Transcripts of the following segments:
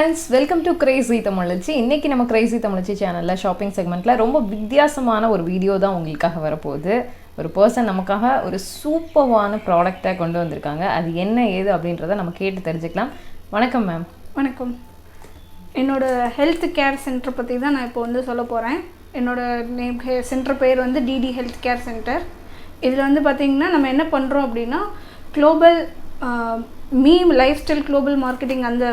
Friends welcome to crazy தமிழச்சி இன்னைக்கு நம்ம கிரேசி தமிழச்சி சேனலில் ஷாப்பிங் செக்மெண்ட்டில் ரொம்ப வித்தியாசமான ஒரு வீடியோ தான் உங்களுக்காக வரப்போகுது. ஒரு பர்சன் நமக்காக ஒரு சூப்பர்வான ப்ராடக்டாக கொண்டு வந்திருக்காங்க. அது என்ன ஏது அப்படின்றத நம்ம கேட்டு தெரிஞ்சுக்கலாம். வணக்கம் மேம் வணக்கம். என்னோட ஹெல்த் கேர் சென்டர் பற்றி தான் நான் இப்போ வந்து சொல்ல போகிறேன் என்னோட நேம் சென்டர் பேர் வந்து டிடி ஹெல்த் கேர் சென்டர் இதில் வந்து பார்த்திங்கன்னா நம்ம என்ன பண்ணுறோம் அப்படின்னா global Mi life style global marketing அந்த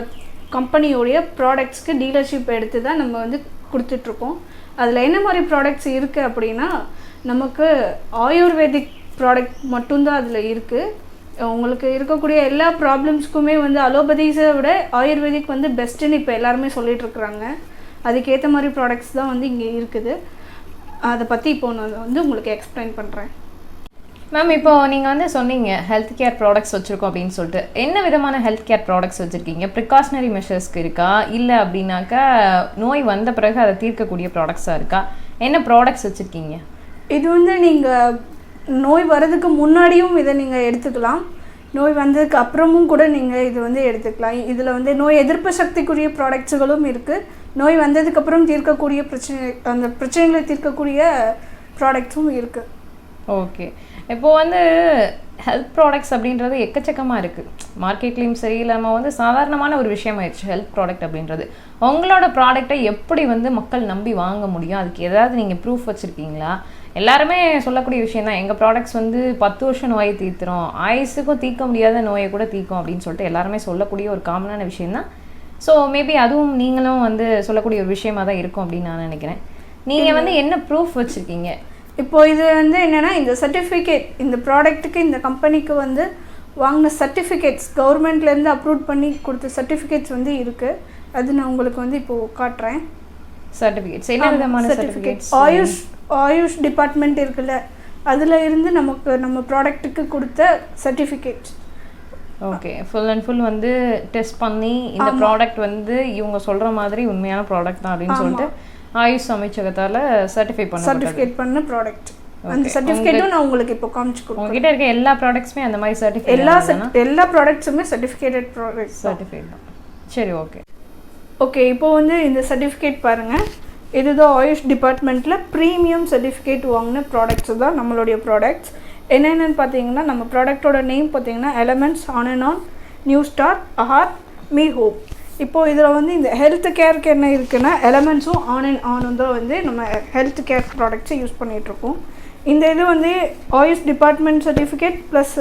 கம்பெனியோடைய ப்ராடக்ட்ஸ்க்கு டீலர்ஷிப் எடுத்து தான் நம்ம வந்து கொடுத்துட்ருக்கோம். அதில் என்ன மாதிரி ப்ராடக்ட்ஸ் இருக்குது அப்படின்னா நமக்கு ஆயுர்வேதிக் ப்ராடக்ட் மட்டும்தான் அதில் இருக்குது உங்களுக்கு இருக்கக்கூடிய எல்லா ப்ராப்ளம்ஸ்க்குமே வந்து அலோபதிஸை விட ஆயுர்வேதிக் வந்து பெஸ்ட்டுன்னு இப்போ எல்லாருமே சொல்லிகிட்ருக்குறாங்க அதுக்கேற்ற மாதிரி ப்ராடக்ட்ஸ் தான் வந்து இங்கே இருக்குது. அதை பற்றி இப்போ நான் வந்து உங்களுக்கு எக்ஸ்பிளைன் பண்ணுறேன் மேம் இப்போ நீங்கள் வந்து சொன்னீங்க ஹெல்த் கேர் ப்ராடக்ட்ஸ் வச்சுருக்கோம் அப்படின்னு சொல்லிட்டு. என்ன விதமான ஹெல்த் கேர் ப்ராடக்ட்ஸ் வச்சுருக்கீங்க? ப்ரிகாஷனரி மெஷர்ஸ்க்கு இருக்கா? இல்லை அப்படின்னாக்கா நோய் வந்த பிறகு அதை தீர்க்கக்கூடிய ப்ராடக்ட்ஸாக இருக்கா? என்ன ப்ராடக்ட்ஸ் வச்சுருக்கீங்க? இது வந்து நீங்கள் நோய் வர்றதுக்கு முன்னாடியும் இதை நீங்கள் எடுத்துக்கலாம். நோய் வந்ததுக்கு அப்புறமும் கூட நீங்கள் இது வந்து எடுத்துக்கலாம். இதில் வந்து நோய் எதிர்ப்பு சக்திக்குரிய ப்ராடக்ட்ஸுகளும் இருக்குது நோய் வந்ததுக்கப்புறம் தீர்க்கக்கூடிய பிரச்சனை அந்த பிரச்சனைகளை தீர்க்கக்கூடிய ப்ராடக்ட்ஸும் இருக்குது ஓகே இப்போ வந்து ஹெல்த் ப்ராடக்ட்ஸ் அப்படின்றது எக்கச்சக்கமாக இருக்குது மார்க்கெட்லேயும் சரி இல்லாமல் வந்து சாதாரணமான ஒரு விஷயமாயிடுச்சு ஹெல்த் ப்ராடக்ட் அப்படின்றது. உங்களோட ப்ராடக்டை எப்படி வந்து மக்கள் நம்பி வாங்க முடியும்? அதுக்கு ஏதாவது நீங்கள் ப்ரூஃப் வச்சுருக்கீங்களா? எல்லாருமே சொல்லக்கூடிய விஷயம் தான் எங்கள் ப்ராடக்ட்ஸ் வந்து பத்து வருஷம் நோயை தீர்த்துரும். ஆயுசுக்கும் தீர்க்க முடியாத நோயை கூட தீர்க்கும் அப்படின்னு சொல்லிட்டு எல்லாருமே சொல்லக்கூடிய ஒரு காமனான விஷயம் தான் ஸோ மேபி அதுவும் நீங்களும் வந்து சொல்லக்கூடிய ஒரு விஷயமா தான் இருக்கும் அப்படின்னு நான் நினைக்கிறேன். நீங்கள் வந்து என்ன ப்ரூஃப் வச்சுருக்கீங்க? இப்போ இது வந்து என்னென்னா இந்த சர்டிஃபிகேட் இந்த ப்ராடக்ட்டுக்கு இந்த கம்பெனிக்கு வந்து வாங்கின சர்டிஃபிகேட்ஸ் கவர்மெண்ட்லேருந்து அப்ரூவ் பண்ணி கொடுத்த சர்டிஃபிகேட்ஸ் வந்து இருக்குது அது நான் உங்களுக்கு வந்து இப்போது காட்டுறேன். சர்டிஃபிகேட்ஸ் என்ன விதமான சர்டிஃபிகேட்ஸ் ஆயுஷ் ஆயுஷ் டிபார்ட்மெண்ட் இருக்குல்ல அதில் இருந்து நமக்கு நம்ம ப்ராடக்ட்டுக்கு கொடுத்த certificates okay full and full வந்து டெஸ்ட் பண்ணி இந்த ப்ராடக்ட் வந்து இவங்க சொல்ற மாதிரி உண்மையான ப்ராடக்ட் தான் அப்படின்னு சொல்லிட்டு ஆயுஷ் அமைச்சகத்தால சர்டிஃபை பண்ண சர்டிஃபிகேட் பண்ண ப்ராடக்ட் அந்த சர்டிஃபிகேட்டும் நான் உங்களுக்கு இப்போ காமிச்சு கொடுக்குறேன். உங்ககிட்ட இருக்க எல்லா ப்ராடக்ட்ஸுமே அந்த மாதிரி சர்டிஃபை எல்லா எல்லா ப்ராடக்ட்ஸுமே சர்டிஃபிகேட்டட் ப்ராடக்ட்ஸ் சர்டிஃபைட் தான். சரி ஓகே ஓகே இப்போ வந்து இந்த சர்டிஃபிகேட் பாருங்கள் இதுதான் ஆயுஷ் டிபார்ட்மெண்ட்டில் ப்ரீமியம் சர்டிஃபிகேட் வாங்கின ப்ராடக்ட்ஸ் தான் நம்மளுடைய ப்ராடக்ட்ஸ் என்னென்னு பார்த்தீங்கன்னா நம்ம ப்ராடக்ட்டோட நேம் பார்த்தீங்கன்னா elements on and on new star Ahar Mi hope இப்போது இதில் வந்து இந்த ஹெல்த் கேருக்கு என்ன இருக்குன்னா எலமெண்ட்ஸும் ஆன் அண்ட் ஆனும் தான் வந்து நம்ம ஹெல்த் கேர் ப்ராடக்ட்ஸை யூஸ் பண்ணிகிட்ருக்கோம் இந்த இது வந்து AYUSH department certificate plus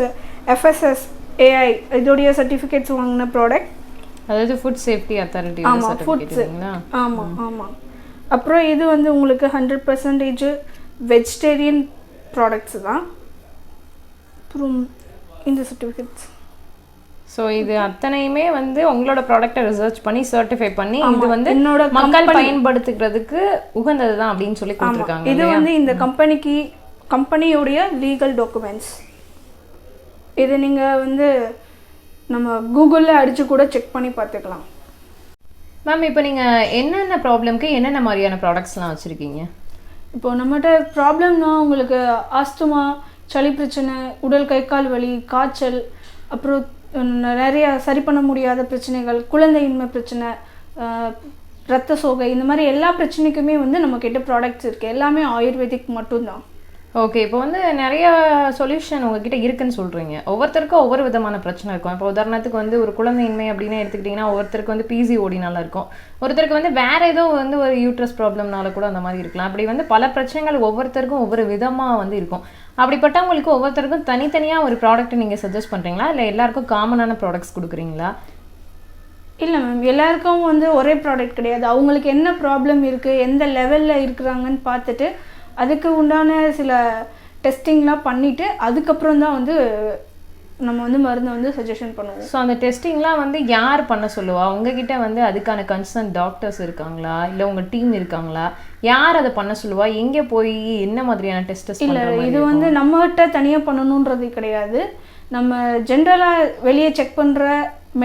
FSS AI இதோடைய சர்டிஃபிகேட்ஸ் வாங்கின ப்ராடக்ட் அதாவது ஃபுட் சேஃப்டி அத்தாரிட்டி ஆமா, food சர்டிஃபிகேட் sa- இல்லைங்களா ஆமாம் ஆமாம் அப்புறம் இது வந்து உங்களுக்கு ஹண்ட்ரட் பர்சன்டேஜ் வெஜிடேரியன் ப்ராடக்ட்ஸ் தான். அப்புறம் இந்த சர்டிஃபிகேட்ஸ் ஸோ இது அத்தனையுமே வந்து உங்களோட ப்ராடக்ட்டை ரிசர்ச் பண்ணி சர்டிஃபை பண்ணி இது வந்து என்னோட மக்கள் பயன்படுத்துகிறதுக்கு உகந்தது தான் அப்படின்னு சொல்லி கொடுத்துருக்காங்க இது வந்து இந்த கம்பெனிக்கு கம்பெனியோடைய லீகல் டாக்குமெண்ட்ஸ் இது நீங்கள் வந்து நம்ம கூகுளில் அடித்து கூட செக் பண்ணி பார்த்துக்கலாம். மேம் இப்போ நீங்கள் என்னென்ன ப்ராப்ளம்க்கு என்னென்ன மாதிரியான ப்ராடக்ட்ஸ்லாம் வச்சுருக்கீங்க? இப்போ நம்மகிட்ட ப்ராப்ளம்னா உங்களுக்கு ஆஸ்துமா சளி பிரச்சனை உடல் கை கால் வலி காய்ச்சல் அப்புறம் நிறைய சரி பண்ண முடியாத பிரச்சனைகள் குழந்தையின்மை பிரச்சனை ரத்த சோகை இந்த மாதிரி எல்லா பிரச்சனைக்குமே வந்து நம்மக்கிட்ட ப்ராடக்ட்ஸ் இருக்குது எல்லாமே ஆயுர்வேதிக் மட்டும்தான். ஓகே இப்போ வந்து நிறைய சொல்யூஷன் உங்ககிட்ட இருக்குன்னு சொல்கிறீங்க ஒவ்வொருத்தருக்கும் ஒவ்வொரு விதமான பிரச்சனை இருக்கும். இப்போ உதாரணத்துக்கு வந்து ஒரு குழந்தையின்மை அப்படின்னு எடுத்துக்கிட்டிங்கன்னா ஒருத்தருக்கு வந்து பிசிஓடினால இருக்கும். ஒருத்தருக்கு வந்து வேற ஏதோ வந்து ஒரு யூட்ரஸ் ப்ராப்ளம்னால கூட அந்த மாதிரி இருக்கலாம். அப்படி வந்து பல பிரச்சனைகள் ஒவ்வொருத்தருக்கும் ஒவ்வொரு விதமாக வந்து இருக்கும். அப்படிப்பட்டவங்களுக்கு ஒவ்வொருத்தருக்கும் தனித்தனியாக ஒரு ப்ராடக்ட் நீங்கள் சஜஸ்ட் பண்ணுறீங்களா இல்லை எல்லாருக்கும் காமனான ப்ராடக்ட்ஸ் கொடுக்குறீங்களா? இல்லை மேம் எல்லாருக்கும் வந்து ஒரே ப்ராடக்ட் கிடையாது. அவங்களுக்கு என்ன ப்ராப்ளம் இருக்குது எந்த லெவலில் இருக்கிறாங்கன்னு பார்த்துட்டு அதுக்கு உண்டான சில டெஸ்டிங்லாம் பண்ணிவிட்டு அதுக்கப்புறம் தான் வந்து நம்ம வந்து மருந்தை வந்து சஜஷன் பண்ணுவோம். ஸோ அந்த டெஸ்டிங்லாம் வந்து யார் பண்ண சொல்லுவா? உங்ககிட்ட வந்து அதுக்கான கன்சர்ன் டாக்டர்ஸ் இருக்காங்களா? இல்லை உங்கள் டீம் இருக்காங்களா? யார் அதை பண்ண சொல்லுவா? எங்கே போய் என்ன மாதிரியான டெஸ்டஸ் இல்லை இது வந்து நம்மகிட்ட தனியாக பண்ணணுன்றது கிடையாது. நம்ம ஜென்ரலாக வெளியே செக் பண்ணுற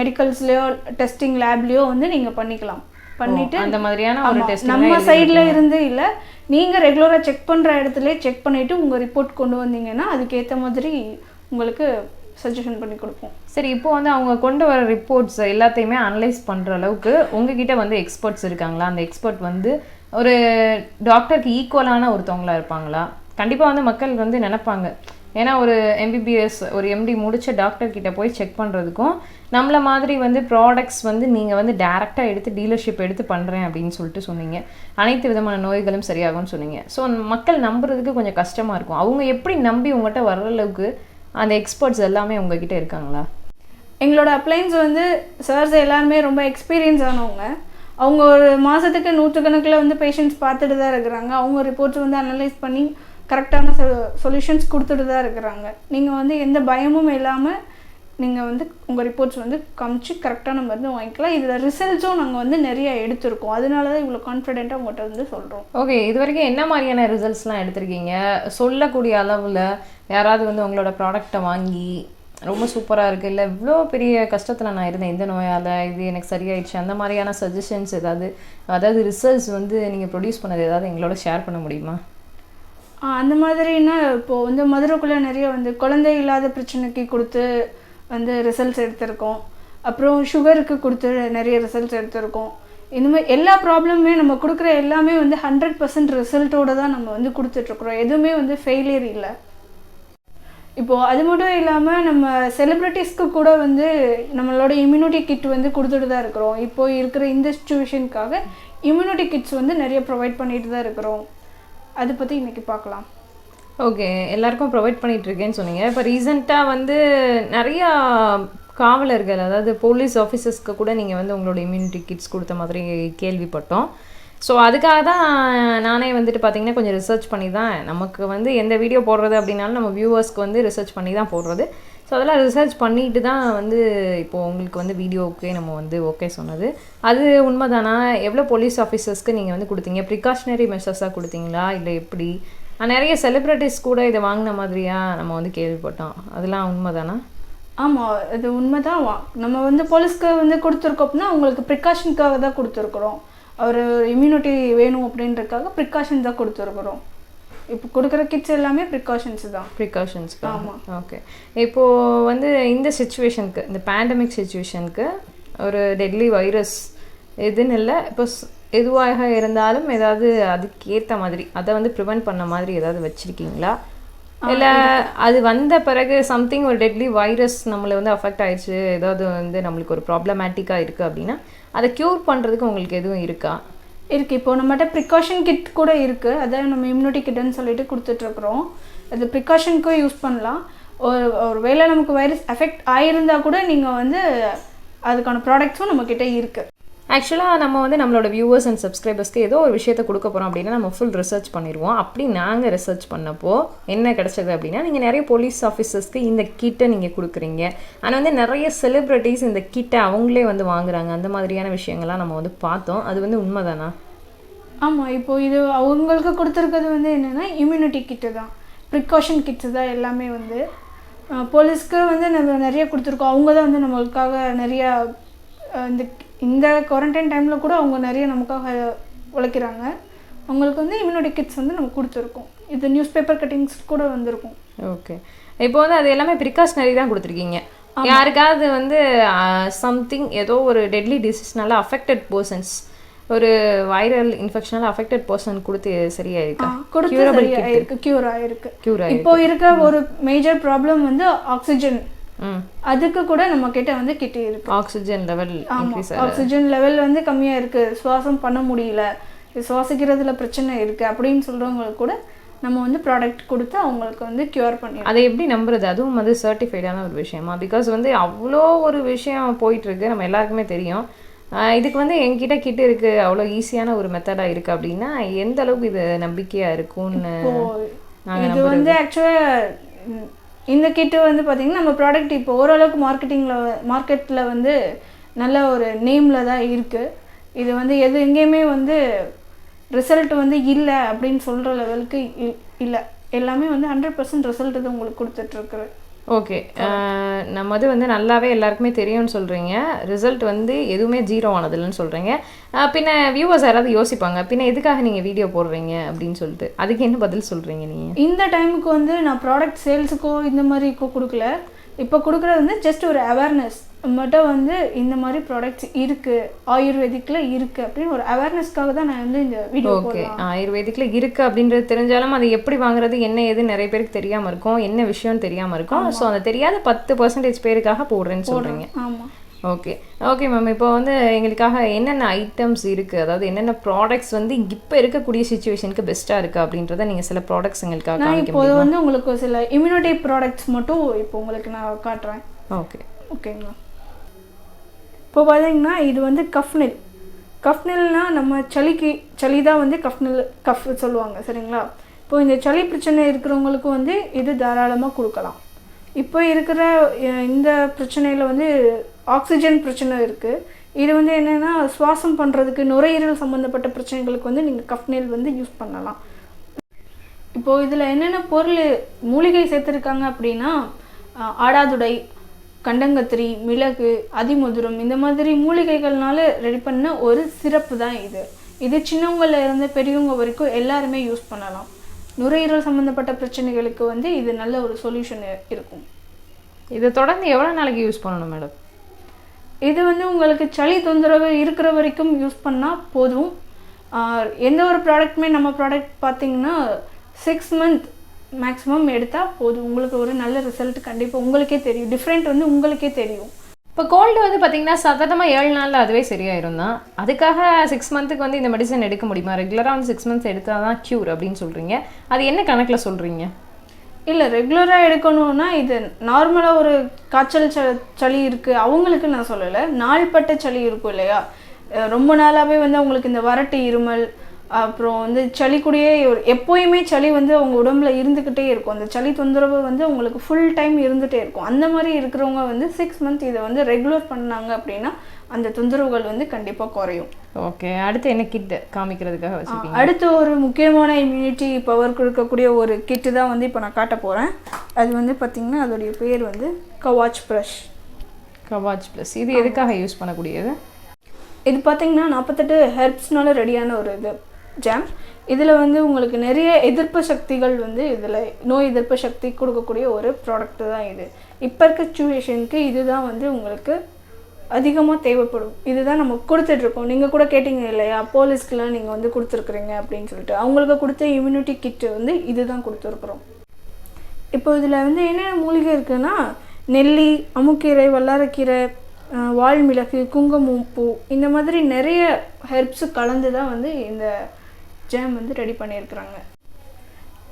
மெடிக்கல்ஸ்லேயோ டெஸ்டிங் லேப்லேயோ வந்து நீங்கள் பண்ணிக்கலாம். பண்ணிட்டு அந்த மாதிரியான ஒரு டெஸ்ட் நம்ம சைடில் இருந்து இல்லை. நீங்கள் ரெகுலராக செக் பண்ணுற இடத்துல செக் பண்ணிவிட்டு உங்கள் ரிப்போர்ட் கொண்டு வந்தீங்கன்னா அதுக்கேற்ற மாதிரி உங்களுக்கு சஜஷன் பண்ணி கொடுப்போம். சரி இப்போ வந்து அவங்க கொண்டு வர ரிப்போர்ட்ஸ் எல்லாத்தையுமே அனலைஸ் பண்ணுற அளவுக்கு உங்ககிட்ட வந்து எக்ஸ்பர்ட்ஸ் இருக்காங்களா? அந்த எக்ஸ்பர்ட் வந்து ஒரு டாக்டருக்கு ஈக்குவலான ஒருத்தவங்களா இருப்பாங்களா? கண்டிப்பாக வந்து மக்கள் வந்து நினைப்பாங்க ஏன்னா ஒரு எம்பிபிஎஸ் ஒரு எம்டி முடிச்ச டாக்டர் கிட்ட போய் செக் பண்ணுறதுக்கும் நம்மளை மாதிரி வந்து ப்ராடக்ட்ஸ் வந்து நீங்கள் வந்து டேரெக்டாக எடுத்து டீலர்ஷிப் எடுத்து பண்ணுறேன் அப்படின்னு சொல்லிட்டு சொன்னீங்க. அனைத்து விதமான நோய்களும் சரியாகும்னு சொன்னீங்க. ஸோ மக்கள் நம்புறதுக்கு கொஞ்சம் கஷ்டமாக இருக்கும். அவங்க எப்படி நம்பி உங்கள்கிட்ட வர்ற அளவுக்கு அந்த எக்ஸ்பர்ட்ஸ் எல்லாமே உங்ககிட்ட இருக்காங்களா? எங்களோட அப்ளைன்ஸ் வந்து சார்ஸ் எல்லாருமே ரொம்ப எக்ஸ்பீரியன்ஸ் ஆனவங்க. அவங்க ஒரு மாதத்துக்கு நூற்றுக்கணக்கில் வந்து பேஷண்ட்ஸ் பார்த்துட்டு தான் இருக்கிறாங்க. அவங்க ரிப்போர்ட்ஸ் வந்து அனலைஸ் பண்ணி கரெக்டான சொல்யூஷன்ஸ் கொடுத்துட்டு தான் இருக்கிறாங்க. நீங்கள் வந்து எந்த பயமும் இல்லாமல் நீங்கள் வந்து உங்கள் ரிப்போர்ட்ஸ் வந்து காமிச்சு கரெக்டான மருந்து வாங்கிக்கலாம். இதில் ரிசல்ட்ஸும் நாங்கள் வந்து நிறைய எடுத்திருக்கோம். அதனால தான் இவ்வளோ கான்ஃபிடென்ட்டாக உங்கள்கிட்ட வந்து சொல்கிறோம் ஓகே இது வரைக்கும் என்ன மாதிரியான ரிசல்ட்ஸ்லாம் எடுத்திருக்கீங்க? சொல்லக்கூடிய அளவில் யாராவது வந்து உங்களோட ப்ராடக்டை வாங்கி ரொம்ப சூப்பராக இருக்குது இல்லை இவ்வளோ பெரிய கஷ்டத்தில் நான் இருந்தேன் இந்த நோயால் இது எனக்கு சரியாயிடுச்சு அந்த மாதிரியான சஜஷன்ஸ் ஏதாவது அதாவது ரிசல்ட்ஸ் வந்து நீங்கள் ப்ரொடியூஸ் பண்ணது ஏதாவது எங்களோட ஷேர் பண்ண முடியுமா? அந்த மாதிரின்னா இப்போது வந்து மதுரைக்குள்ளே நிறைய வந்து குழந்தை இல்லாத பிரச்சனைக்கு கொடுத்து வந்து ரிசல்ட்ஸ் எடுத்திருக்கோம். அப்புறம் சுகருக்கு கொடுத்து நிறைய ரிசல்ட்ஸ் எடுத்திருக்கோம். இந்த மாதிரி எல்லா ப்ராப்ளமுமே நம்ம கொடுக்குற எல்லாமே வந்து ஹண்ட்ரட் பர்சன்ட் ரிசல்ட்டோட தான் நம்ம வந்து கொடுத்துட்ருக்குறோம். எதுவுமே வந்து ஃபெயிலியர் இல்லை. இப்போது அது மட்டும் இல்லாமல் நம்ம செலிப்ரிட்டிஸ்க்கு கூட வந்து நம்மளோட இம்யூனிட்டி கிட் வந்து கொடுத்துட்டு தான் இருக்கிறோம். இப்போது இருக்கிற இந்த சுச்சுவேஷனுக்காக இம்யூனிட்டி கிட்ஸ் வந்து நிறைய ப்ரொவைட் பண்ணிட்டு தான் இருக்கிறோம். அதை பற்றி இன்றைக்கி பார்க்கலாம் ஓகே எல்லாருக்கும் ப்ரொவைட் பண்ணிகிட்ருக்கேன்னு சொன்னீங்க. இப்போ ரீசெண்டாக வந்து நிறையா காவலர்கள் அதாவது போலீஸ் ஆஃபீஸர்ஸ்க்கு கூட நீங்கள் வந்து உங்களோட இம்யூனிட்டி கிட்ஸ் கொடுத்த மாதிரி கேள்விப்பட்டோம். ஸோ அதுக்காக தான் நானே வந்துட்டு பார்த்தீங்கன்னா கொஞ்சம் ரிசர்ச் பண்ணி தான் நமக்கு வந்து எந்த வீடியோ போடுறது அப்படின்னாலும் நம்ம வியூவர்ஸ்க்கு வந்து ரிசர்ச் பண்ணி தான் போடுறது. ஸோ அதெல்லாம் ரிசர்ச் பண்ணிட்டு தான் வந்து இப்போது உங்களுக்கு வந்து வீடியோவுக்கே நம்ம வந்து ஓகே சொன்னது. அது உண்மைதானா? எவ்வளோ போலீஸ் ஆஃபீஸர்ஸ்க்கு நீங்கள் வந்து கொடுத்தீங்க? ப்ரிகாஷனரி மெஷர்ஸாக கொடுத்தீங்களா? இல்லை எப்படி? நிறைய செலிப்ரிட்டிஸ் கூட இதை வாங்கின மாதிரியா நம்ம வந்து கேள்விப்பட்டோம். அதெல்லாம் உண்மைதானா? ஆமாம் அது உண்மைதான். வா நம்ம வந்து போலீஸ்க்கு வந்து கொடுத்துருக்கோம் அப்படின்னா அவங்களுக்கு ப்ரிகாஷனுக்காக தான் கொடுத்துருக்குறோம். அவர் இம்யூனிட்டி வேணும் அப்படின்றதுக்காக ப்ரிகாஷன் தான் கொடுத்துருக்குறோம். இப்போ கொடுக்குற கிட்ஸ் எல்லாமே ப்ரிகாஷன்ஸ் தான். ப்ரிகாஷன்ஸ்க்கு ஆமா. ஓகே இப்போது வந்து இந்த சுச்சுவேஷனுக்கு இந்த பேண்டமிக் சுச்சுவேஷனுக்கு ஒரு டெட்லி வைரஸ் எதுன்னு இல்லை. இப்போ எதுவாக இருந்தாலும் ஏதாவது அதுக்கேற்ற மாதிரி அதை வந்து ப்ரிவென்ட் பண்ண மாதிரி ஏதாவது வச்சுருக்கீங்களா? இல்லை அது வந்த பிறகு சம்திங் ஒரு டெட்லி வைரஸ் நம்மளை வந்து அஃபெக்ட் ஆயிடுச்சு ஏதாவது வந்து நம்மளுக்கு ஒரு ப்ராப்ளமேட்டிக்காக இருக்குது அப்படின்னா அதை க்யூர் பண்ணுறதுக்கு உங்களுக்கு எதுவும் இருக்கா? இருக்குது இப்போ நம்மகிட்ட ப்ரிகாஷன் கிட் கூட இருக்குது அதான் நம்ம இம்யூனிட்டி கிட்னு சொல்லிட்டு கொடுத்துட்ருக்குறோம். அது ப்ரிகாஷனுக்கும் யூஸ் பண்ணலாம். ஒரு ஒரு வேளை நமக்கு வைரஸ் அஃபெக்ட் ஆகியிருந்தால் கூட நீங்கள் வந்து அதுக்கான ப்ராடக்ட்ஸும் நம்மக்கிட்ட இருக்குது ஆக்சுவலாக நம்ம வந்து நம்மளோட வியூவர்ஸ் அண்ட் சப்ஸ்கிரைபர்ஸ்க்கு ஏதோ ஒரு விஷயத்தை கொடுக்க போகிறோம் அப்படின்னா நம்ம ஃபுல் ரிசர்ச் பண்ணிடுவோம். அப்படி நாங்கள் ரிசர்ச் பண்ணப்போ என்ன கிடச்சது அப்படின்னா நீங்கள் நிறைய போலீஸ் ஆஃபீஸர்ஸ்க்கு இந்த கிட்டை நீங்கள் கொடுக்குறீங்க. ஆனால் வந்து நிறைய செலிப்ரிட்டிஸ் இந்த கிட்டை அவங்களே வந்து வாங்குறாங்க. அந்த மாதிரியான விஷயங்கள்லாம் நம்ம வந்து பார்த்தோம். அது வந்து உண்மைதானா? ஆமாம் இப்போது இது அவங்களுக்கு கொடுத்துருக்கிறது வந்து என்னென்னா இம்யூனிட்டி கிட்டு தான். ப்ரிகாஷன் கிட்ஸு தான் எல்லாமே வந்து. போலீஸ்க்கு வந்து நம்ம நிறைய கொடுத்துருக்கோம். அவங்க தான் வந்து நம்மளுக்காக நிறையா இந்த இந்த குவாரண்டைன் டைமில் கூட அவங்க நிறைய நமக்காக உழைக்கிறாங்க. அவங்களுக்கு வந்து இம்யூனிட்டி கிட்ஸ் வந்து நம்ம கொடுத்துருக்கோம். இது நியூஸ் பேப்பர் கட்டிங்ஸ் கூட வந்திருக்கும். ஓகே இப்போ வந்து அது எல்லாமே ப்ரிகாஷனரி தான் கொடுத்துருக்கீங்க. யாருக்காவது வந்து சம்திங் ஏதோ ஒரு டெட்லி டிசீஸ்னால அஃபெக்டட் பர்சன்ஸ் ஒரு வைரல் இன்ஃபெக்ஷனால அஃபெக்டட் பர்சன் கொடுத்து சரியாயிருக்கா? கொடுத்து Curable சரியா இருக்கு க்யூர் ஆயிருக்கு. இப்போ இருக்க ஒரு மேஜர் ப்ராப்ளம் வந்து ஆக்சிஜன் அதுக்கு கூட நம்ம கிட்ட வந்து கிட்ட இருக்கு. ஆக்சிஜன் லெவல் ஆக்சிஜன் லெவல் வந்து கம்மியா இருக்கு. சுவாசம் பண்ண முடியல. சுவாசிக்கிறதுல பிரச்சனை இருக்கு அப்படின்னு சொல்றவங்களுக்கு கூட நம்ம வந்து ப்ராடக்ட் கொடுத்து அவங்களுக்கு வந்து கியூர் பண்ணிடுறோம் அதை எப்படி நம்புறது? அதுவும் வந்து சர்டிஃபைடான ஒரு விஷயமா? பிகாஸ் வந்து அவ்வளோ ஒரு விஷயம் போயிட்டு இருக்கு நம்ம எல்லாருக்குமே தெரியும். இதுக்கு வந்து என்கிட்ட கிட்ட இருக்கு. அவ்வளோ ஈஸியான ஒரு மெத்தடா இருக்கு அப்படின்னா எந்த அளவுக்கு இது நம்பிக்கையா இருக்கும்னு இது வந்து ஆக்சுவலாக இந்த கிட்டு வந்து பார்த்தீங்கன்னா நம்ம ப்ராடக்ட் இப்போ ஓரளவுக்கு மார்க்கெட்டிங்கில் மார்க்கெட்டில் வந்து நல்ல ஒரு நேமில் தான் இருக்குது இது வந்து எது எங்கேயுமே வந்து ரிசல்ட் வந்து இல்லை அப்படின்னு சொல்கிற லெவலுக்கு இல்லை. எல்லாமே வந்து ஹண்ட்ரட் பர்சன்ட் ரிசல்ட் தான் உங்களுக்கு கொடுத்துட்ருக்கு ஓகே நம்ம அது வந்து நல்லாவே எல்லாருக்குமே தெரியும்னு சொல்கிறீங்க ரிசல்ட் வந்து எதுவுமே ஜீரோ ஆனதில்லைன்னு சொல்கிறீங்க பின்ன வியூவர்ஸ் யாராவது யோசிப்பாங்க பின்ன எதுக்காக நீங்கள் வீடியோ போடுறீங்க அப்படின்னு சொல்லிட்டு. அதுக்கு என்ன பதில் சொல்கிறீங்க நீங்கள் இந்த டைமுக்கு வந்து நான் ப்ராடக்ட் சேல்ஸுக்கோ இந்த மாதிரிக்கோ கொடுக்கல. இப்போ கொடுக்குறது வந்து ஜஸ்ட் ஒரு அவேர்னஸ் மட்டும் வந்து இந்த மாதிரி ப்ராடக்ட்ஸ் இருக்குது ஆயுர்வேதிக்கில் இருக்குது அப்படின்னு ஒரு அவேர்னஸ்க்காக தான் நான் வந்து இந்த வீடியோ ஓகே ஆயுர்வேதிக்ல இருக்கு அப்படின்றது தெரிஞ்சாலும் அது எப்படி வாங்குறது என்ன ஏது நிறைய பேருக்கு தெரியாம இருக்கும் என்ன விஷயம்னு தெரியாம இருக்கும். ஸோ அந்த தெரியாத பத்து பர்சன்டேஜ் பேருக்காக போடுறேன்னு சொல்றீங்க. ஆமாம் ஓகே ஓகே மேம் இப்போ வந்து எங்களுக்காக என்னென்ன ஐட்டம்ஸ் இருக்குது அதாவது என்னென்ன ப்ராடக்ட்ஸ் வந்து இப்போ இருக்கக்கூடிய சுச்சுவேஷனுக்கு பெஸ்ட்டாக இருக்குது அப்படின்றத நீங்கள் சில ப்ராடக்ட்ஸ் எங்களுக்காக நான் இப்போ வந்து உங்களுக்கு சில இம்யூனிட்டி ப்ராடக்ட்ஸ் மட்டும் இப்போ உங்களுக்கு நான் காட்டுறேன். ஓகே ஓகேங்களா இப்போ பார்த்தீங்கன்னா இது வந்து கஃப்னில். கஃப்னில்னால் நம்ம சளிக்கு சளி தான் வந்து கஃப்னில் கஃப் சொல்லுவாங்க சரிங்களா? இப்போ இந்த சளி பிரச்சனை இருக்கிறவங்களுக்கு வந்து இது தாராளமாக கொடுக்கலாம். இப்போ இருக்கிற இந்த பிரச்சனையில் வந்து ஆக்சிஜன் பிரச்சனை இருக்குது இது வந்து என்னென்னா சுவாசம் பண்ணுறதுக்கு நுரையீரல் சம்மந்தப்பட்ட பிரச்சனைகளுக்கு வந்து நீங்கள் கஃப்னில் வந்து யூஸ் பண்ணலாம். இப்போ இதில் என்னென்ன பொருள் மூலிகை சேர்த்துருக்காங்க அப்படின்னா ஆடாதுடை கண்டங்கத்திரி மிளகு அதிமதுரம் இந்த மாதிரி மூலிகைகள்னால ரெடி பண்ண ஒரு சிறப்பு தான் இது. இது சின்னவங்கள்ல இருந்து பெரியவங்க வரைக்கும் எல்லாருமே யூஸ் பண்ணலாம். நுரையீரல் சம்மந்தப்பட்ட பிரச்சனைகளுக்கு வந்து இது நல்ல ஒரு சொல்யூஷன் இருக்கும். இதை தொடர்ந்து எவ்வளோ நாளைக்கு யூஸ் பண்ணணும் மேடம் இது வந்து உங்களுக்கு சளி தொந்தரவு இருக்கிற வரைக்கும் யூஸ் பண்ணால் போதும். எந்த ஒரு ப்ராடக்ட்டுமே நம்ம ப்ராடக்ட் பார்த்தீங்கன்னா சிக்ஸ் மந்த் மேக்ஸிமம் எடுத்தால் போதும். உங்களுக்கு ஒரு நல்ல ரிசல்ட் கண்டிப்பாக உங்களுக்கே தெரியும். டிஃப்ரெண்ட் வந்து உங்களுக்கே தெரியும். இப்போ கோல்டு வந்து பார்த்தீங்கன்னா சாதாரணமாக ஏழு நாளில் அதுவே சரியாயிரும் தான். அதுக்காக சிக்ஸ் மந்த்துக்கு வந்து இந்த மெடிசன் எடுக்க முடியுமா? ரெகுலராக வந்து சிக்ஸ் மந்த்ஸ் எடுத்தால் தான் க்யூர் அப்படின்னு சொல்கிறீங்க அது என்ன கணக்கில் சொல்கிறீங்க இல்லை ரெகுலராக எடுக்கணும்னா இது நார்மலாக ஒரு காய்ச்சல் ச சளி இருக்குது அவங்களுக்கு நான் சொல்லலை. நாள்பட்ட சளி இருக்கும் இல்லையா? ரொம்ப நாளாகவே வந்து அவங்களுக்கு இந்த வறட்டு இருமல் அப்புறம் வந்து சளி கூடயே எப்போயுமே சளி வந்து அவங்க உடம்புல இருந்துக்கிட்டே இருக்கும். அந்த சளி தொந்தரவு வந்து உங்களுக்கு ஃபுல் டைம் இருந்துகிட்டே இருக்கும். அந்த மாதிரி இருக்கிறவங்க வந்து சிக்ஸ் மந்த் இதை வந்து ரெகுலர் பண்ணாங்க அப்படின்னா அந்த தொந்தரவுகள் வந்து கண்டிப்பாக குறையும். ஓகே அடுத்து என்ன கிட் காமிக்கிறதுக்காக வச்சுருக்கீங்க? அடுத்து ஒரு முக்கியமான இம்யூனிட்டி பவர் கொடுக்கக்கூடிய ஒரு கிட்டு தான் வந்து இப்போ நான் காட்ட போகிறேன் அது வந்து பார்த்திங்கன்னா அதோடைய பேர் வந்து கவாச் ப்ரஷ் கவாச் ப்ளஸ் இது எதுக்காக யூஸ் பண்ணக்கூடியது? இது பார்த்திங்கன்னா நாற்பத்தெட்டு ஹெர்ப்ஸ்னால ரெடியான ஒரு இது. ஜாம் இதில் வந்து உங்களுக்கு நிறைய எதிர்ப்பு சக்திகள் வந்து இதில் நோய் எதிர்ப்பு சக்தி கொடுக்கக்கூடிய ஒரு ப்ராடக்ட்டு தான் இது. இப்போ இருக்க சுச்சுவேஷனுக்கு இதுதான் வந்து உங்களுக்கு அதிகமாக தேவைப்படும். இதுதான் நம்ம கொடுத்துட்ருக்கோம் நீங்கள் கூட கேட்டிங்க இல்லையா? போலீஸ்க்குலாம் நீங்கள் வந்து கொடுத்துருக்குறீங்க அப்படின்னு சொல்லிட்டு. அவங்களுக்கு கொடுத்த இம்யூனிட்டி கிட்டு வந்து இதுதான் கொடுத்துருக்குறோம். இப்போ இதில் வந்து என்னென்ன மூலிகை இருக்குதுன்னா நெல்லி அமுக்கீரை வல்லாரக்கீரை அஹ், வால்மிளகு குங்குமப்பூ இந்த மாதிரி நிறைய ஹெர்ப்ஸு கலந்து தான் வந்து இந்த ஜாம் வந்து ரெடி பண்ணியிருக்கிறாங்க.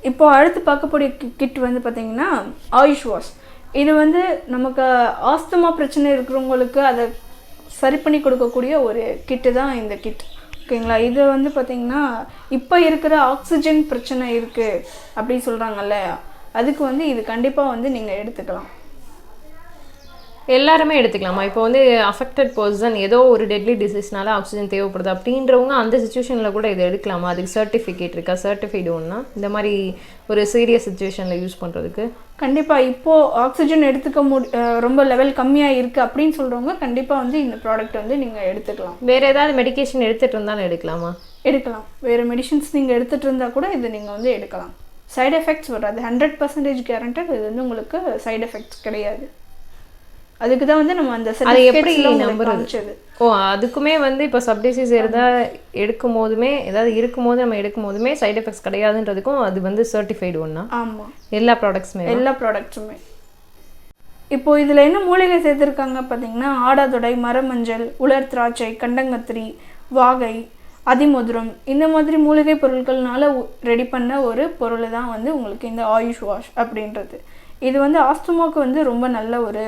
இப்போ அடுத்து பார்க்கக்கூடிய கிட் வந்து பார்த்திங்கன்னா ஆயுஷ் வாஷ் இது வந்து நமக்கு ஆஸ்துமா பிரச்சனை இருக்கிறவங்களுக்கு அதை சரி பண்ணி கொடுக்கக்கூடிய ஒரு கிட்டு தான் இந்த கிட் ஓகேங்களா இது வந்து பார்த்திங்கன்னா இப்போ இருக்கிற ஆக்சிஜன் பிரச்சனை இருக்குது அப்படின்னு சொல்கிறாங்கல்ல அதுக்கு வந்து இது கண்டிப்பாக வந்து நீங்கள் எடுத்துக்கலாம். எல்லாருமே எடுத்துக்கலாமா? இப்போ வந்து அஃபெக்டட் பர்சன் ஏதோ ஒரு டெட்லி டிசீஸ்னால ஆக்சிஜன் தேவைப்படுது அப்படின்றவங்க அந்த சுச்சுவேஷனில் கூட இதை எடுக்கலாமா? அதுக்கு சர்டிஃபிகேட் இருக்கா? சர்டிஃபைடு ஒன்றா இந்த மாதிரி ஒரு சீரியஸ் சுச்சுவேஷனில் யூஸ் பண்ணுறதுக்கு கண்டிப்பாக இப்போது ஆக்சிஜன் எடுத்துக்க முடி அஹ் ரொம்ப லெவல் கம்மியாக இருக்குது அப்படின்னு சொல்கிறவங்க கண்டிப்பாக வந்து இந்த ப்ராடக்ட் வந்து நீங்கள் எடுத்துக்கலாம். வேற ஏதாவது மெடிகேஷன் எடுத்துட்டு இருந்தாலும் எடுக்கலாமா? எடுக்கலாம். வேறு மெடிசின்ஸ் நீங்கள் எடுத்துகிட்டு இருந்தால் கூட இது நீங்கள் வந்து எடுக்கலாம். சைடு எஃபெக்ட்ஸ் வராது. ஹண்ட்ரட் பர்சன்டேஜ் கேரண்டட் இது வந்து உங்களுக்கு சைடு எஃபெக்ட்ஸ் கிடையாது. அதுக்கு தான் வந்து நம்ம அந்த அது எப்படி நம்புறது? ஓ அதுக்குமே வந்து இப்போ சப்டிசீஸ் இருந்தால் எடுக்கும் போதுமே ஏதாவது இருக்கும் போது நம்ம எடுக்கும் போதுமே சைடு எஃபெக்ட்ஸ் கிடையாதுன்றதுக்கும் அது வந்து சர்டிஃபைடு ஒன்றா ஆமாம் எல்லா ப்ராடக்ட்ஸுமே எல்லா ப்ராடக்ட்ஸுமே இப்போ இதில் என்ன மூலிகை சேர்த்துருக்காங்க பார்த்தீங்கன்னா ஆடாதொடை மரமஞ்சள் உலர் திராட்சை கண்டங்கத்திரி வாகை அதிமதுரம் இந்த மாதிரி மூலிகை பொருட்கள்னால ரெடி பண்ண ஒரு பொருள் தான் வந்து உங்களுக்கு இந்த ஆயுஷ் வாஷ் அப்படின்றது. இது வந்து ஆஸ்துமாவுக்கு வந்து ரொம்ப நல்ல ஒரு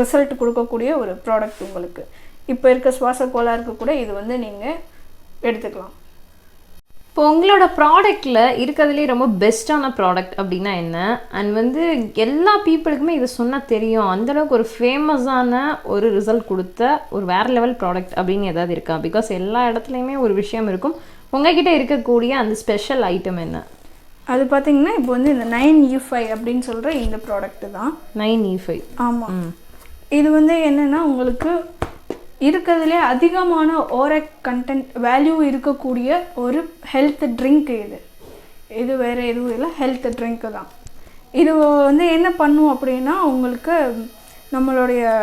ரிசல்ட் கொடுக்கக்கூடிய ஒரு ப்ராடக்ட் உங்களுக்கு. இப்போ இருக்க சுவாச கோளாறுக்கு கூட இது வந்து நீங்கள் எடுத்துக்கலாம். இப்போ உங்களோட ப்ராடக்ட்டில் இருக்கிறதுலே ரொம்ப பெஸ்ட்டான ப்ராடக்ட் அப்படின்னா என்ன? அண்ட் வந்து எல்லா பீப்புளுக்குமே இது சொன்னால் தெரியும். அந்தளவுக்கு ஒரு ஃபேமஸான ஒரு ரிசல்ட் கொடுத்த ஒரு வேற லெவல் ப்ராடக்ட் அப்படின்னு ஏதாவது இருக்கா? பிகாஸ் எல்லா இடத்துலையுமே ஒரு விஷயம் இருக்கும். உங்ககிட்ட இருக்கக்கூடிய அந்த ஸ்பெஷல் ஐட்டம் என்ன? அது பார்த்தீங்கன்னா இப்போ வந்து இந்த நைன் யூ ஃபைவ் அப்படின்னு சொல்கிற இந்த ப்ராடக்ட் தான். நைன் இ ஃபைவ் ஆமாம் இது வந்து என்னென்னா உங்களுக்கு இருக்கிறதுலே அதிகமான ஓரக் கண்டென்ட் வேல்யூ இருக்கக்கூடிய ஒரு ஹெல்த் ட்ரிங்க் இது. இது வேறு எதுவும் இல்லை ஹெல்த் ட்ரிங்க்கு தான். இது வந்து என்ன பண்ணும் அப்படின்னா உங்களுக்கு நம்மளுடைய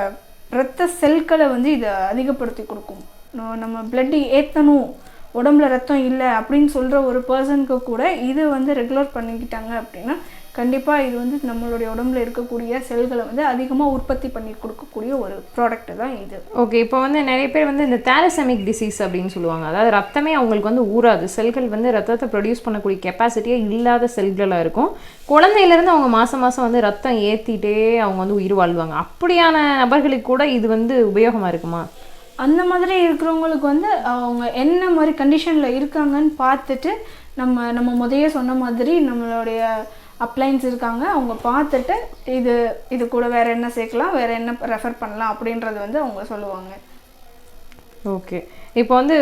ரத்த செல்களை வந்து இதை அதிகப்படுத்தி கொடுக்கும். நம்ம- நம்ம ஏற்றணும் உடம்புல ரத்தம் இல்லை அப்படின்னு சொல்கிற ஒரு பர்சனுக்கு கூட இது வந்து ரெகுலர் பண்ணிக்கிட்டாங்க அப்படின்னா கண்டிப்பாக இது வந்து நம்மளுடைய உடம்புல இருக்கக்கூடிய செல்களை வந்து அதிகமாக உற்பத்தி பண்ணி கொடுக்கக்கூடிய ஒரு ப்ராடக்ட் தான் இது. ஓகே இப்போ வந்து நிறைய பேர் வந்து இந்த தேலசெமிக் டிசீஸ் அப்படின்னு சொல்லுவாங்க. அதாவது ரத்தமே அவங்களுக்கு வந்து ஊறாது. செல்கள் வந்து ரத்தத்தை ப்ரொடியூஸ் பண்ணக்கூடிய கெப்பாசிட்டியே இல்லாத செல்களாக இருக்கும். குழந்தையிலேருந்து அவங்க மாதம் மாதம் வந்து ரத்தம் ஏற்றிட்டே அவங்க வந்து உயிர் வாழ்வாங்க. அப்படியான நபர்களுக்கு கூட இது வந்து உபயோகமாக இருக்குமா? அந்த மாதிரி இருக்கிறவங்களுக்கு வந்து அவங்க என்ன மாதிரி கண்டிஷனில் இருக்காங்கன்னு பார்த்துட்டு நம்ம நம்ம முதைய சொன்ன மாதிரி நம்மளுடைய அப்ளைன்ஸ் இருக்காங்க அவங்க பார்த்துட்டு இது இது கூட வேற என்ன சேர்க்கலாம் வேற என்ன ரெஃபர் பண்ணலாம் அப்படின்றது வந்து அவங்க சொல்லுவாங்க. ஓகே. இப்போ வந்து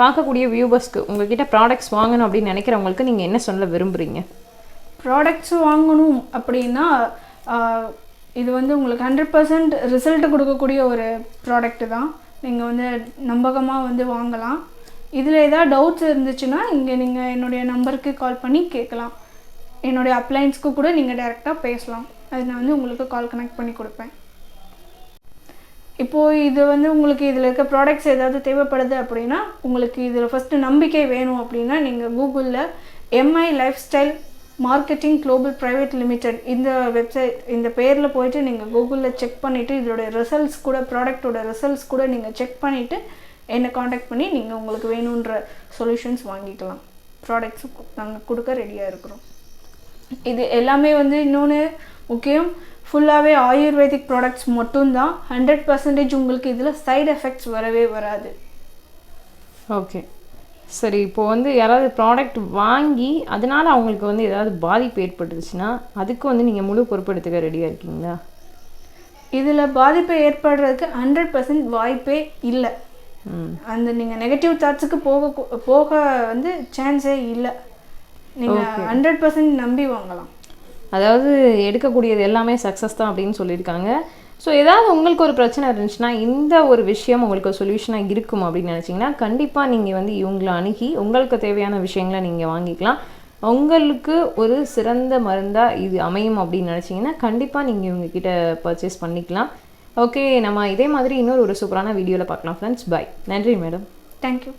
பார்க்கக்கூடிய வியூவர்ஸ்க்கு உங்ககிட்ட ப்ராடக்ட்ஸ் வாங்கணும் அப்படின்னு நினைக்கிறவங்களுக்கு நீங்கள் என்ன சொல்ல விரும்புகிறீங்க ப்ராடக்ட்ஸ் வாங்கணும் அப்படின்னா இது வந்து உங்களுக்கு ஹண்ட்ரட் பர்சன்ட் ரிசல்ட் கொடுக்கக்கூடிய ஒரு ப்ராடக்ட் தான். நீங்கள் வந்து நம்பகமாக வந்து வாங்கலாம். இதில் ஏதாவது டவுட்ஸ் இருந்துச்சுன்னா இங்கே நீங்கள் என்னுடைய நம்பருக்கு கால் பண்ணி கேட்கலாம். என்னுடைய அப்ளைன்ஸ்க்கு கூட நீங்கள் டைரெக்டாக பேசலாம். அது நான் வந்து உங்களுக்கு கால் கனெக்ட் பண்ணி கொடுப்பேன். இப்போது இது வந்து உங்களுக்கு இதில் இருக்க ப்ராடக்ட்ஸ் ஏதாவது தேவைப்படுது அப்படின்னா உங்களுக்கு இதில் ஃபஸ்ட்டு நம்பிக்கை வேணும் அப்படின்னா நீங்கள் கூகுளில் MI life style marketing global private limited இந்த வெப்சைட் இந்த பேரில் போயிட்டு நீங்கள் கூகுளில் செக் பண்ணிவிட்டு இதோடைய ரிசல்ட்ஸ் கூட ப்ராடக்ட்டோட ரிசல்ட்ஸ் கூட நீங்கள் செக் பண்ணிவிட்டு என்னை காண்டாக்ட் பண்ணி நீங்கள் உங்களுக்கு வேணுன்ற சொல்யூஷன்ஸ் வாங்கிக்கலாம். ப்ராடக்ட்ஸும் நாங்கள் கொடுக்க ரெடியாக இருக்கிறோம். இது எல்லாமே வந்து இன்னொன்று முக்கியம் ஃபுல்லாகவே ஆயுர்வேதிக் ப்ராடக்ட்ஸ் மட்டும்தான். ஹண்ட்ரட் பர்சன்டேஜ் உங்களுக்கு இதில் சைடு எஃபெக்ட்ஸ் வரவே வராது. ஓகே சரி இப்போ வந்து யாராவது ப்ராடக்ட் வாங்கி அதனால அவங்களுக்கு வந்து ஏதாவது பாதிப்பு ஏற்பட்டுச்சுன்னா அதுக்கு வந்து நீங்கள் முழு பொறுப்பெடுத்துக்க ரெடியாக இருக்கீங்களா? இதில் பாதிப்பு ஏற்படுறதுக்கு ஹண்ட்ரட் பர்சன்ட் வாய்ப்பே இல்லை. ம். அந்த நீங்கள் நெகட்டிவ் தாட்ஸுக்கு போக போக வந்து சான்ஸே இல்லை. நீங்கள் ஹண்ட்ரட் பர்சன்ட் நம்பி வாங்கலாம். அதாவது எடுக்கக்கூடியது எல்லாமே சக்ஸஸ் தான் அப்படின்னு சொல்லியிருக்காங்க. ஸோ ஏதாவது உங்களுக்கு ஒரு பிரச்சனை இருந்துச்சுன்னா இந்த ஒரு விஷயம் உங்களுக்கு ஒரு சொல்யூஷனாக இருக்கும் அப்படின்னு நினச்சிங்கன்னா கண்டிப்பாக நீங்கள் வந்து இவங்களை அணுகி உங்களுக்கு தேவையான விஷயங்களை நீங்கள் வாங்கிக்கலாம். உங்களுக்கு ஒரு சிறந்த மருந்தாக இது அமையும் அப்படின்னு நினச்சிங்கன்னா கண்டிப்பாக நீங்கள் இவங்கக்கிட்ட பர்ச்சேஸ் பண்ணிக்கலாம். ஓகே நம்ம இதே மாதிரி இன்னொரு ஒரு சூப்பரான வீடியோவில் பார்க்கலாம் ஃப்ரெண்ட்ஸ் பை நன்றி மேடம் தேங்க்யூ